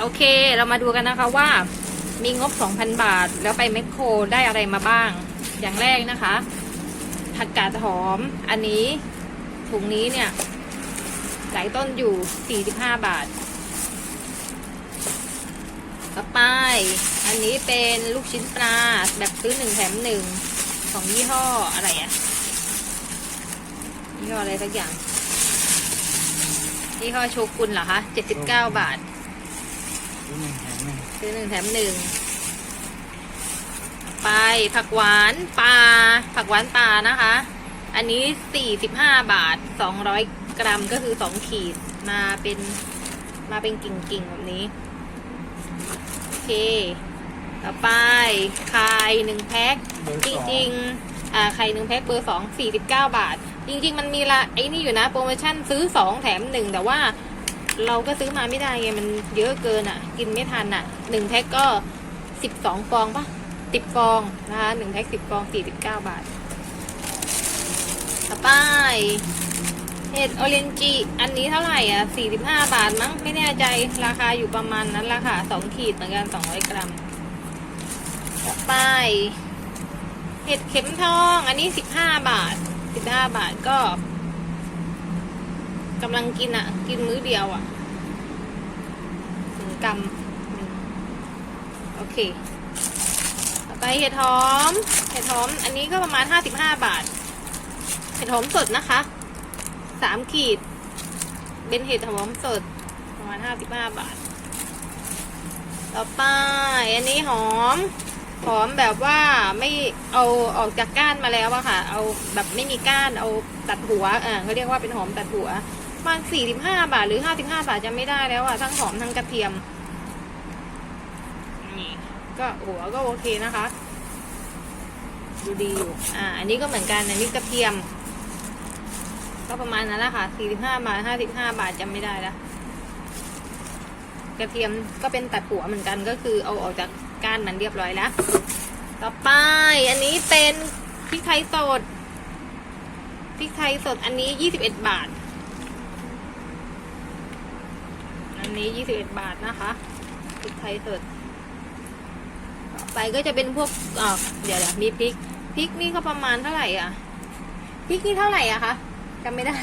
โอเค เรามาดูกันนะคะว่ามีงบ 2,000 บาท แล้วไปแมคโครได้อะไรมาบ้าง อย่างแรกนะคะ ผักกาดหอม อันนี้ถุงนี้เนี่ยหลายต้นอยู่ 45 บาท ต่อไป อันนี้เป็นลูกชิ้นปลาแบบซื้อหนึ่งแถมหนึ่งของยี่ห้ออะไรอะยี่ห้ออะไรสักอย่างยี่ห้อโชกุนเหรอคะ 79 บาท ซื้อหนึ่งแถมหนึ่งซื้อหนึ่งแถมหนึ่งไปผักหวานปลาผักหวานปลานะคะ อันนี้สี่สิบห้าบาทสองร้อยกรัมก็คือสองขีดมาเป็นมาเป็นกิ่งๆแบบนี้ โอเค ต่อไปไข่หนึ่งแพ็คเบอร์จสองริงๆอ่าไข่หนึ่งแพ็คเบอร์สองสี่สิบเก้าบาท จริง ๆ มันมีละไอ้นี่อยู่นะ โปรโมชั่นซื้อสองแถมหนึ่งแต่ว่า เราก็ซื้อมาไม่ได้ไงมันเยอะเกินอะ กินไม่ทันอะหนึ่งแพ็คก็สิบสองฟองปะสิบฟองนะคะหนึ่งแพ็คสิบฟองสี่สิบเก้าบาทต่อไปเห็ดโอเรนจิอันนี้เท่าไหร่อะสี่สิบห้าบาทมั้งไม่แน่ใจราคาอยู่ประมาณนั้นราคาสองขีดเหมือนกันสองร้อยกรัมต่อไปเห็ดเข็มทอง อันนี้สิบห้าบาทสิบห้าบาทก็ กำลังกินอะ กินมื้อเดียวอะหนึ่งกำโอเค ต่อไปเห็ดหอม เห็ดหอม อันนี้ก็ประมาณห้าสิบห้าบาท เห็ดหอมสดนะคะสามขีด เป็นเห็ดหอมสด ประมาณห้าสิบห้าบาท ต่อไป อันนี้หอม หอมแบบว่าไม่เอาออกจากก้านมาแล้วอะค่ะ เอาแบบไม่มีก้าน เอาตัดหัวเออเขาเรียกว่าเป็นหอมตัดหัว ประมาณสี่สิบห้าบาทหรือห้าสิบห้าบาทจะไม่ได้แล้วอะทั้งหอมทั้งกระเทียม นี่ ก็หัวก็โอเคนะคะ ดูดีอยู่ อ่า อันนี้ก็เหมือนกัน อันนี้กระเทียม ก็ประมาณนั้นแหละค่ะสี่สิบห้าบาทห้าสิบห้าบาทจำไม่ได้แล้วกระเทียมก็เป็นตัดหัวเหมือนกันก็คือเอาออกจากก้านมันเรียบร้อยแล้ว ต่อไป อันนี้เป็นพริกไทยสดพริกไทยสดอันนี้ยี่สิบเอ็ดบาท อั นนี้ยี่สิบเอ็ดบาทนะคะพริกไทยสดต่อไปก็จะเป็นพวกอ่าเดี๋ยวเดี๋ยวมีพริกพริกนี่ก็ประมาณเท่าไหร่อะพริกนี่เท่าไหร่อะคะจำไม่ได้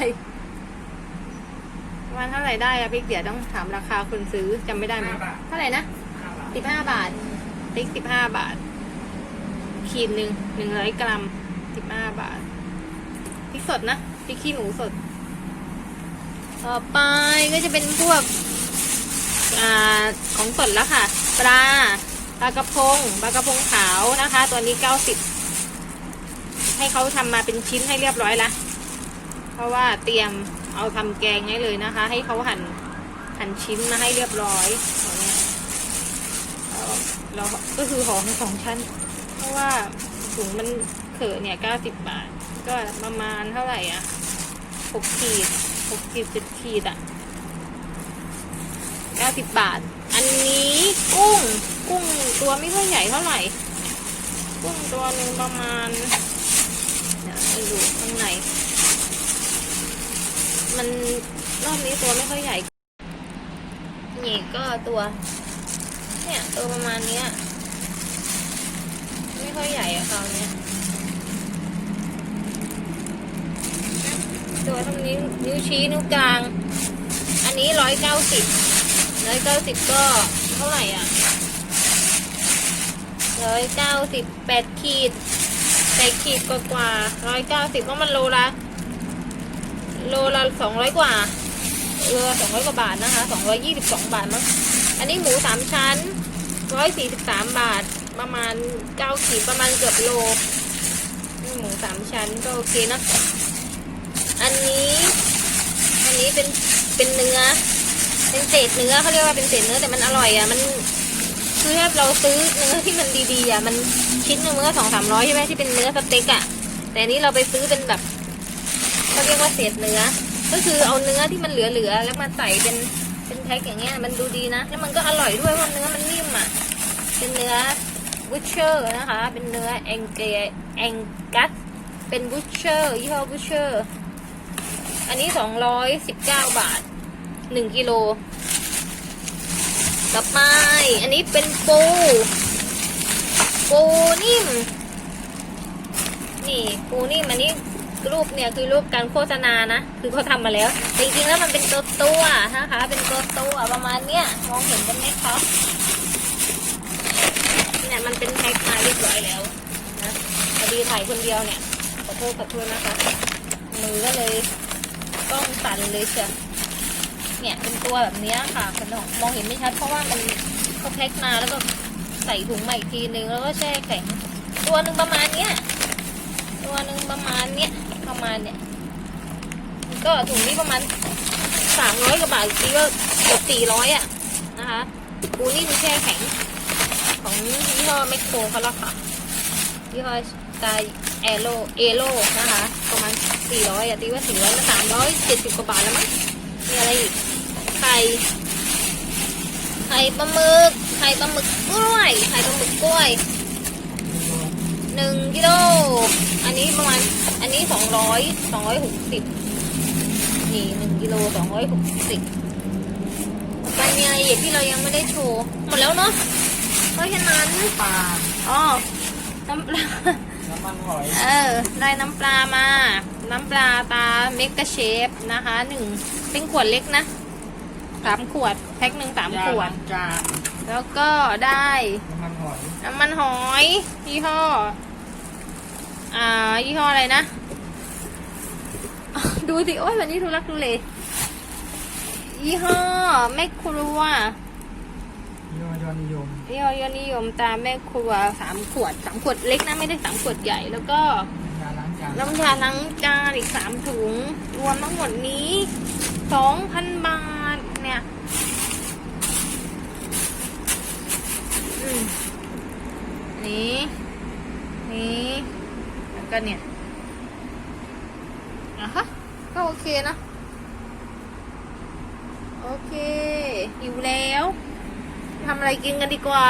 ประมาณเท่าไหร่ได้อะพริกเดี๋ยวต้องถามราคาคนซื้อจำไม่ได้ไหมเท่าไหร่นะสิบห้าบาทพริกสิบห้าบาท ขีดหนึ่งหนึ่งร้อยกรัมสิบห้าบาทพริกสดนะพริกขี้หนูสด ต่อไปก็จะเป็นพวกอ่า ของสดแล้วค่ะ ปลาปลากระพงปลากระพงขาวนะคะ ตัวนี้เก้าสิบให้เขาทำมาเป็นชิ้นให้เรียบร้อยละเพราะว่าเตรียมเอาทำแกงให้เลยนะคะ ให้เขาหั่นหั่นชิ้นมาให้เรียบร้อยเงี้ยแล้วเราก็คือหอทั้งสองชั้น เพราะว่าถุงมันเขอเนี่ยเก้าสิบบาท ก็ประมาณเท่าไหร่อะหกขีดหกขีดเจ็ดขีดอะ เก้าสิบบาท อันนี้กุ้ง กุ้งตัวไม่ค่อยใหญ่เท่าไหร่ กุ้งตัวหนึ่งประมาณ เดี๋ยวให้ดูข้างใน มันรอบนี้ตัวไม่ค่อยใหญ่ นี่ก็ตัว เนี่ยตัวประมาณเนี้ย ไม่ค่อยใหญ่อะคราวเนี้ยตัวเท่านี้นิ้วชี้นิ้วกลาง อันนี้ร้อยเก้าสิบ ร้อยเก้าสิบก็เท่าไหร่อะร้อยเก้าสิบแปดขีดแปดขีดกว่าๆร้อยเก้าสิบเพราะมันโลละโลละสองร้อยกว่าเออสองร้อยกว่าบาทนะคะสองร้อยยี่สิบสองบาทมั้งอันนี้หมูสามชั้นร้อยสี่สิบสามบาทประมาณเก้าขีดประมาณเกือบโลหมูสามชั้นก็โอเคนะ อันนี้ อันนี้เป็นเป็นเนื้อ เป็นเศษเนื้อเขาเรียกว่าเป็นเศษเนื้อแต่มันอร่อยอะมันคือถ้าเราซื้อเนื้อที่มันดีๆอะมันชิ้นหนึ่งมันก็สองสามร้อยใช่ไหมที่เป็นเนื้อสเต็กอะแต่นนี้เราไปซื้อเป็นแบบเขาเรียกว่าเศษเนื้อ ก็คือเอาเนื้อที่มันเหลือๆแล้วมาใส่เป็นเป็นแพ็คอย่างเงี้ยมันดูดีนะ แล้วมันก็อร่อยด้วยเพราะเนื้อมันนิ่มอะเป็นเนื้อบูชเชอร์นะคะ เป็นเนื้อแองเกแองกัสเป็นบูชเชอร์ยี่ห้อบูชเชอร์อันนี้สองร้อยสิบเก้าบาท หนึ่งกิโลต่อไป อันนี้เป็นปูปูนิ่ม นี่ปูนิ่มอันนี้รูปเนี่ยคือรูปการโฆษณานะ คือเขาทำมาแล้วแต่จริงๆแล้วมันเป็นตัวตัวนะคะ เป็นตัวตัวประมาณเนี้ยมองเห็นกันไหมคะเนี่ยมันเป็นแพ็คมาเรียบร้อยแล้วนะพอดีถ่ายคนเดียวเนี่ยขอโทษขอโทษนะคะมือก็เลยต้องสั่นเลยเชียว เนี่ยเป็นตัวแบบนี้ค่ะคุณผู้ชมมองเห็นไม่ชัดเพราะว่ามันเขาแพ็คมาแล้วก็ใส่ถุงมาอีกทีนึงแล้วก็แช่แข็งตัวหนึ่งประมาณเนี้ยตัวหนึ่งประมาณเนี้ยประมาณเนี้ยก็ถุงนี้ประมาณสามร้อยกว่าบาททีก็เกือบสี่ร้อยอะนะคะปูนี่มันแช่แข็ง ของยี่ห้อแมคโครเขาละค่ะยี่ห้อตล์แอโรเอโรนะคะ ประมาณสี่ร้อยอะตีว่าสี่ร้อยสามร้อยเจ็ดสิบกว่าบาทแล้วมั้งมีอะไรอีก ไข่ไข่ปลาหมึก ไข่ปลาหมึกกล้วย ไข่ปลาหมึกกล้วยหนึ่งกิโล อันนี้ประมาณ อันนี้สองร้อยสองร้อยหกสิบนี่หนึ่งกิโลสองร้อยหกสิบมันมีอะไรอีกที่เรายังไม่ได้โชว์ หมดแล้วเนาะ เพราะฉะนั้นปลาอ๋อน้ำปลา น้ำมันหอย เออ ได้น้ำปลามา น้ำปลาตาเมกะเชฟนะคะหนึ่งเป็นขวดเล็กนะ สามขวด แพ็คหนึ่งสามขวด จานแล้วก็ได้น้ำมันหอยน้ำมันหอยยี่ห้อ อ่า ยี่ห้ออะไรนะ ดูสิ โอ้ยวันนี้ทุลักทุเลยี่ห้อแม่ครัวยอยอนิยมยี่ห้อยอดนิยมตามแม่ครัวสามขวดสามขวดเล็กนะไม่ได้สามขวดใหญ่แล้วก็ยาล้างจานน้ำชาล้างจานอีกสามถุง รวมทั้งหมดนี้สองพันบาท เนี่ย อืม นี้นี้แล้วก็เนี่ยอะฮะก็โอเคนะ โอเคอยู่แล้วทำอะไรกินกันดีกว่า